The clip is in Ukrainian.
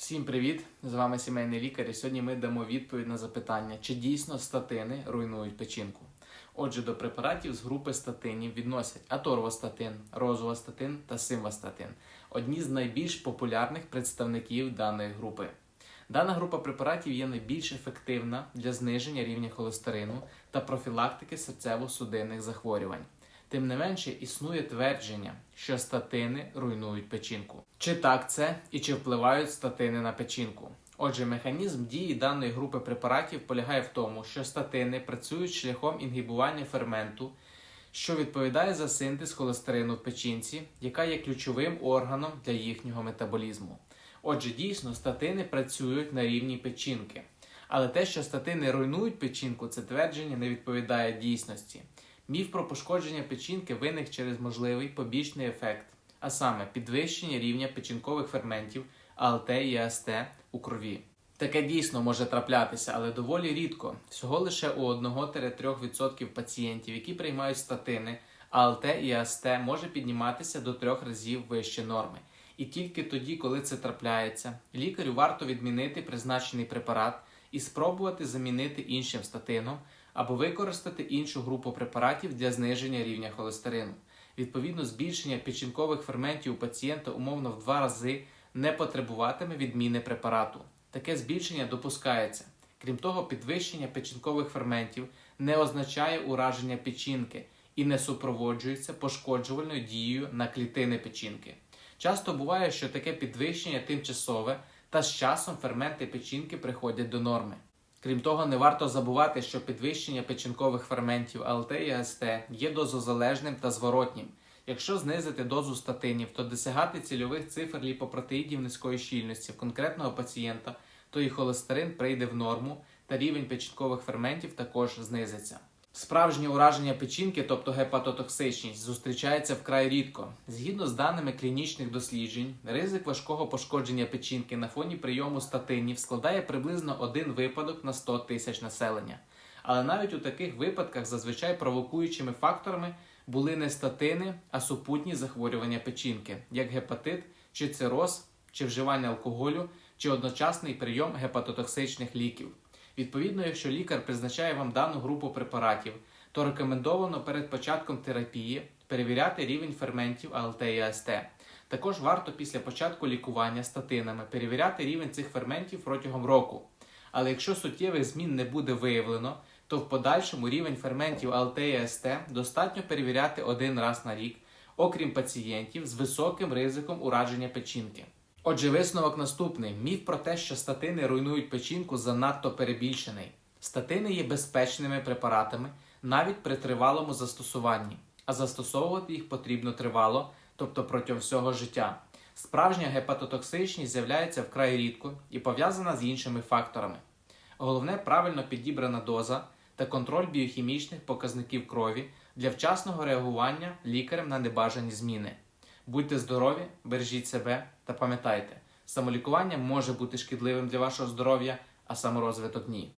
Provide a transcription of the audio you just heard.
Всім привіт! З вами сімейний лікар. І сьогодні ми дамо відповідь на запитання, чи дійсно статини руйнують печінку. Отже, до препаратів з групи статинів відносять аторвостатин, розовостатин та симвастатин одні з найбільш популярних представників даної групи. Дана група препаратів є найбільш ефективна для зниження рівня холестерину та профілактики серцево-судинних захворювань. Тим не менше, існує твердження, що статини руйнують печінку. Чи так це і чи впливають статини на печінку? Отже, механізм дії даної групи препаратів полягає в тому, що статини працюють шляхом інгібування ферменту, що відповідає за синтез холестерину в печінці, яка є ключовим органом для їхнього метаболізму. Отже, дійсно, статини працюють на рівні печінки. Але те, що статини руйнують печінку, це твердження не відповідає дійсності. Міф про пошкодження печінки виник через можливий побічний ефект, а саме підвищення рівня печінкових ферментів АЛТ і АСТ у крові. Таке дійсно може траплятися, але доволі рідко. Всього лише у 1-3% пацієнтів, які приймають статини, АЛТ і АСТ може підніматися до трьох разів вище норми. І тільки тоді, коли це трапляється, лікарю варто відмінити призначений препарат і спробувати замінити іншим статином або використати іншу групу препаратів для зниження рівня холестерину. Відповідно, збільшення печінкових ферментів у пацієнта умовно в два рази не потребуватиме відміни препарату. Таке збільшення допускається. Крім того, підвищення печінкових ферментів не означає ураження печінки і не супроводжується пошкоджувальною дією на клітини печінки. Часто буває, що таке підвищення тимчасове, та з часом ферменти печінки приходять до норми. Крім того, не варто забувати, що підвищення печінкових ферментів АЛТ і АСТ є дозозалежним та зворотнім. Якщо знизити дозу статинів, то досягати цільових цифр ліпопротеїдів низької щільності в конкретного пацієнта, то і холестерин прийде в норму, та рівень печінкових ферментів також знизиться. Справжнє ураження печінки, тобто гепатотоксичність, зустрічається вкрай рідко. Згідно з даними клінічних досліджень, ризик важкого пошкодження печінки на фоні прийому статинів складає приблизно один випадок на 100 тисяч населення. Але навіть у таких випадках зазвичай провокуючими факторами були не статини, а супутні захворювання печінки, як гепатит, чи цироз, чи вживання алкоголю, чи одночасний прийом гепатотоксичних ліків. Відповідно, якщо лікар призначає вам дану групу препаратів, то рекомендовано перед початком терапії перевіряти рівень ферментів АЛТ і АСТ. Також варто після початку лікування статинами перевіряти рівень цих ферментів протягом року. Але якщо суттєвих змін не буде виявлено, то в подальшому рівень ферментів АЛТ і АСТ достатньо перевіряти один раз на рік, окрім пацієнтів з високим ризиком ураження печінки. Отже, висновок наступний: міф про те, що статини руйнують печінку, занадто перебільшений. Статини є безпечними препаратами навіть при тривалому застосуванні, а застосовувати їх потрібно тривало, тобто протягом всього життя. Справжня гепатотоксичність з'являється вкрай рідко і пов'язана з іншими факторами. Головне правильно підібрана доза та контроль біохімічних показників крові для вчасного реагування лікарем на небажані зміни. Будьте здорові, бережіть себе та пам'ятайте, самолікування може бути шкідливим для вашого здоров'я, а саморозвиток ні.